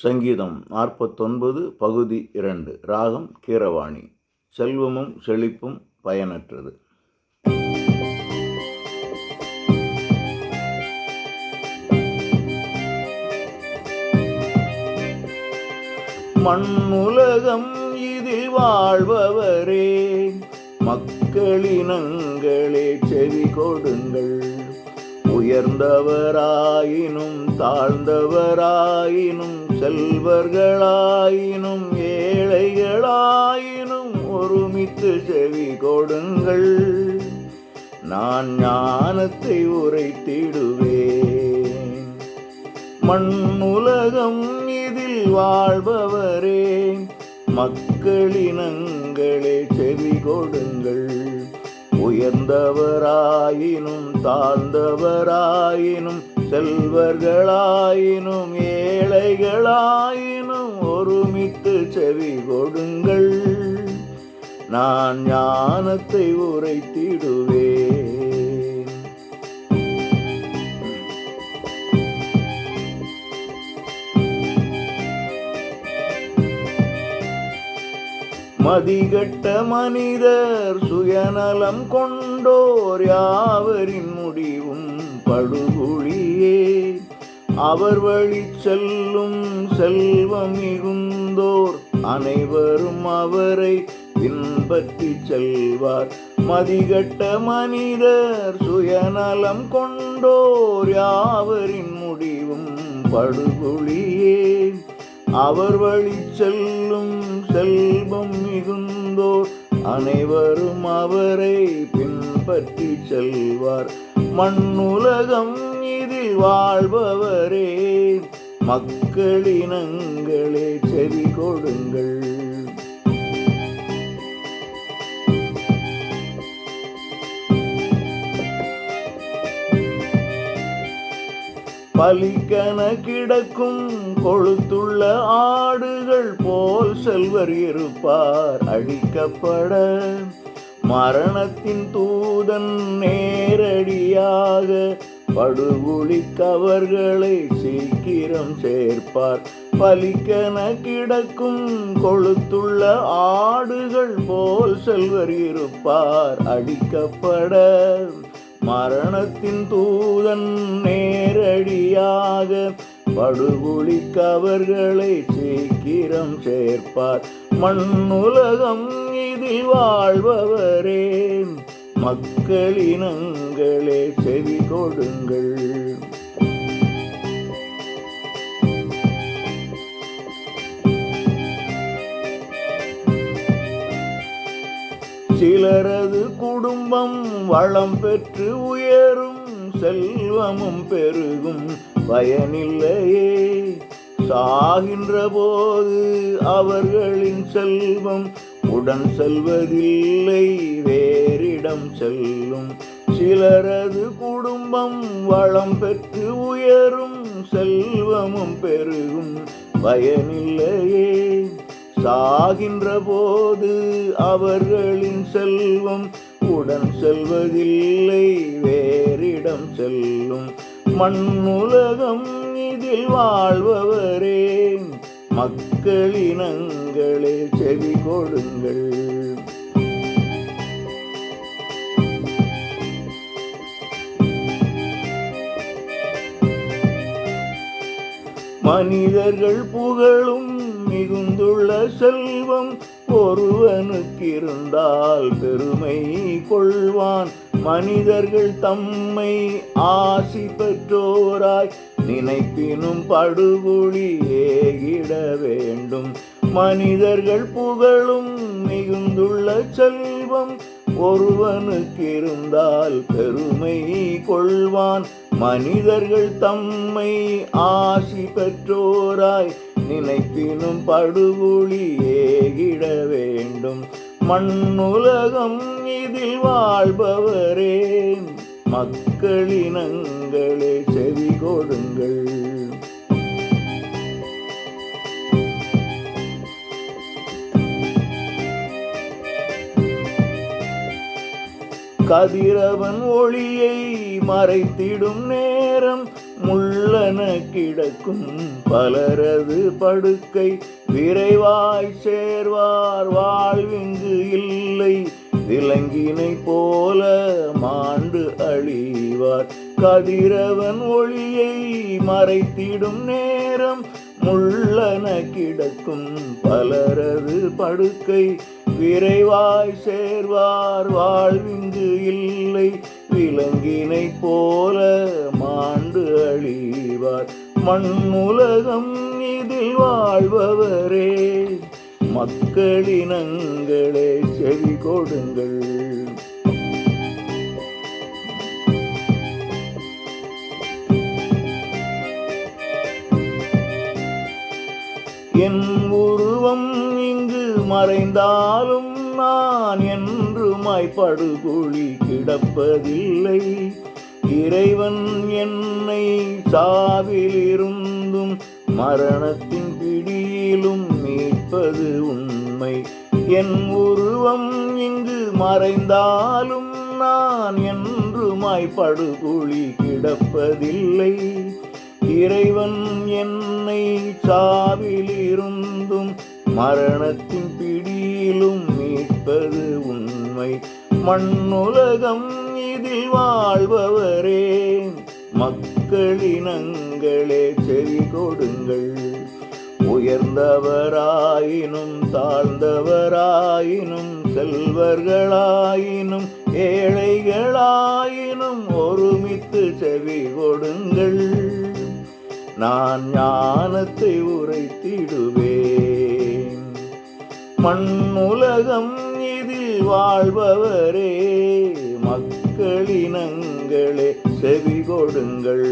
சங்கீதம் நாற்பத்தொன்பது பகுதி இரண்டு. ராகம் கீரவாணி. செல்வமும் செழிப்பும் பயனற்றது. மண்ணுலகம் இதில் வாழ்பவரே மக்களினங்களே செவி கொடுங்கள். உயர்ந்தவராயினும் தாழ்ந்தவராயினும் செல்வர்களாயினும் ஏழைகளாயினும் ஒருமித்து செவி கொடுங்கள். நான் ஞானத்தை உரைத்திடுவேன். மண் உலகம் இதில் வாழ்பவரே. மக்களினங்களே செவி கொடுங்கள். உயர்ந்தவராயினும் தாழ்ந்தவராயினும் செல்வர்களாயினும் ஏழைகளாயினும் ஒருமித்து செவி கொடுங்கள். நான் ஞானத்தை உரைத்திடுவேன். மதிகட்ட மனிதர் சுயநலம் கொண்டோர் யாவரின் முடிவும் படுகொழியே. அவர் வழி செல்லும் செல்வம் மிகுந்தோர் அனைவரும் அவரை பின்பற்றி செல்வார். மதிகட்ட மனிதர் சுயநலம் கொண்டோர் யாவரின் முடிவும் படுகொழியே. அவர் வழி செல்லும் செல்வம் மிகுந்தோர். அனைவரும் அவரை பின்பற்றி செல்வார். மண்ணுலகம் இதில் வாழ்பவரே. மக்களினங்களே செவி கொடுங்கள். பலிக்கன கிடக்கும் கொழுத்துள்ள ஆடுகள் போல் செல்வர் இருப்பார். அழிக்கப்பட மரணத்தின் தூதன் நேரடியாக படுகுழி கவர்களை சீக்கிரம் சேர்ப்பார். பலிக்கன கிடக்கும் கொழுத்துள்ள ஆடுகள் போல் செல்வர் இருப்பார். அடிக்கப்பட மரணத்தின் தூதன் நேரடியாக படுகுழி அவர்களை சீக்கிரம் சேர்ப்பார். மண்ணுலகம் இதில் வாழ்பவரே மக்களினங்களே செவி கொடுங்கள். சிலரது குடும்பம் வளம் பெற்று உயரும் செல்வமும் பெருகும். பயனில்லையே சாகின்ற போது அவர்களின் செல்வம் உடன் செல்வதில்லை வேறிடம் செல்லும். சிலரது குடும்பம் வளம் பெற்று உயரும் செல்வமும் பெருகும். பயனில்லையே சாகின்ற போது அவர்களின் செல்வம் உடன் செல்வதில்லை வேறிடம் செல்லும் மண்ணுலகம் இதில் வாழ்பவரே. மக்களினங்களே செவி கொடுங்கள். மனிதர்கள் புகழும் மிகுந்துள்ள செல்வம் ஒருவனுக்கிருந்தால் பெருமை கொள்வான். மனிதர்கள் தம்மை ஆசி பெற்றோராய் நினைப்பினும் படுகொழி ஏகிட வேண்டும். மனிதர்கள் புகழும் மிகுந்துள்ள செல்வம் ஒருவனுக்கிருந்தால் பெருமை கொள்வான். மனிதர்கள் தம்மை ஆசி பெற்றோராய் நினைப்பினும் படுகொழி ஏகிட வேண்டும். மண்ணுலகம் இதில் வாழ்பவரே மக்களினங்களே செவி கொடுங்கள். கதிரவன் ஒளியை மறைத்திடும் நேரம் முள்ளன கிடக்கும் பலரது படுக்கை விரைவாய் சேர்வார். வாழ்விங்கு இல்லை விலங்கினை போல மாண்டு அழிவார். கதிரவன் ஒளியை மறைத்திடும் நேரம் முள்ளன கிடக்கும் பலரது படுக்கை விரைவாய் சேர்வார். வாழ்விங்கு இல்லை விலங்கினை போல மண்ணுலகம் இதில் வாழ்பவரே. மக்களினங்களே செவி கொடுங்கள். என் உருவம் இங்கு மறைந்தாலும் நான் என்றுமாய் படுகொழி கிடப்பதில்லை. இறைவன் என்னை சாவிலிருந்தும் மரணத்தின் பிடியிலும் மீட்பது உண்மை. என் உருவம் இங்கு மறைந்தாலும் நான் என்றுமாய் படுகொழி கிடப்பதில்லை. இறைவன் என்னை சாவிலிருந்தும் மரணத்தின் பிடியிலும் மீட்பது உண்மை. மண்ணுலகம் இதில் வாழ்பவரே மக்களினங்களே செவி கொடுங்கள். உயர்ந்தவராயினும் தாழ்ந்தவராயினும் செல்வர்களாயினும் ஏழைகளாயினும் ஒருமித்து செவி கொடுங்கள். நான் ஞானத்தை உரைத்திடுவேன். மண் உலகம் இதில் வாழ்பவரே மக்களினங்களே செவி கொடுங்கள்.